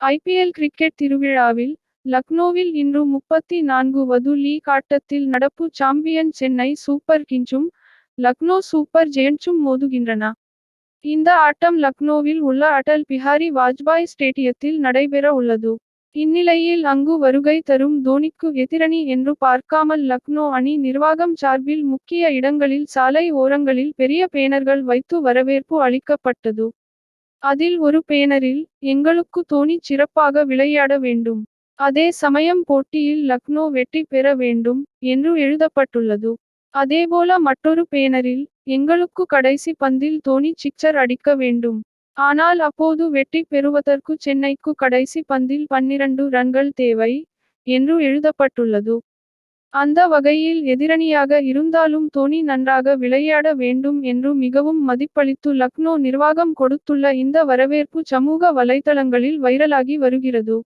IPL cricket திருவிழாவில், லக்னோவில் இன்று முப்பத்தி நான்கு-வது லீக் ஆட்டத்தில் நடப்பு சாம்பியன் சென்னை சூப்பர் கிங்ஸும் லக்னோ சூப்பர் ஜெயண்ட்ஸும் மோதுகின்றன. இந்த ஆட்டம் லக்னோவில் உள்ள அடல் பிஹாரி வாஜ்பாய் ஸ்டேடியத்தில் நடைபெற உள்ளது. இந்நிலையில் அங்கு வருகை தரும் தோனிக்கு எதிரணி என்று பார்க்காமல் லக்னோ அணி நிர்வாகம் சார்பில் முக்கிய இடங்களில் சாலை ஓரங்களில் பெரிய பேனர்கள் வைத்து வரவேற்பு அளிக்கப்பட்டது. அதில் ஒரு பேனரில், எங்களுக்கு தோனி சிறப்பாக விளையாட வேண்டும். அதே சமயம் போட்டியில் லக்னோ வெற்றி பெற வேண்டும், என்று எழுதப்பட்டுள்ளது. அதேபோல மற்றொரு பேனரில், எங்களுக்கு கடைசி பந்தில் தோனி சிக்சர் அடிக்க வேண்டும். ஆனால் அப்போது வெற்றி பெறுவதற்கு சென்னைக்கு கடைசி பந்தில் பன்னிரண்டு ரன்கள் தேவை, என்று எழுதப்பட்டுள்ளது. அந்த வகையில் எதிரணியாக இருந்தாலும் தோனி நன்றாக விளையாட வேண்டும் என்று மிகவும் மதிப்பளித்து லக்னோ நிர்வாகம் கொடுத்துள்ள இந்த வரவேற்பு சமூக வலைதளங்களில் வைரலாகி வருகிறது.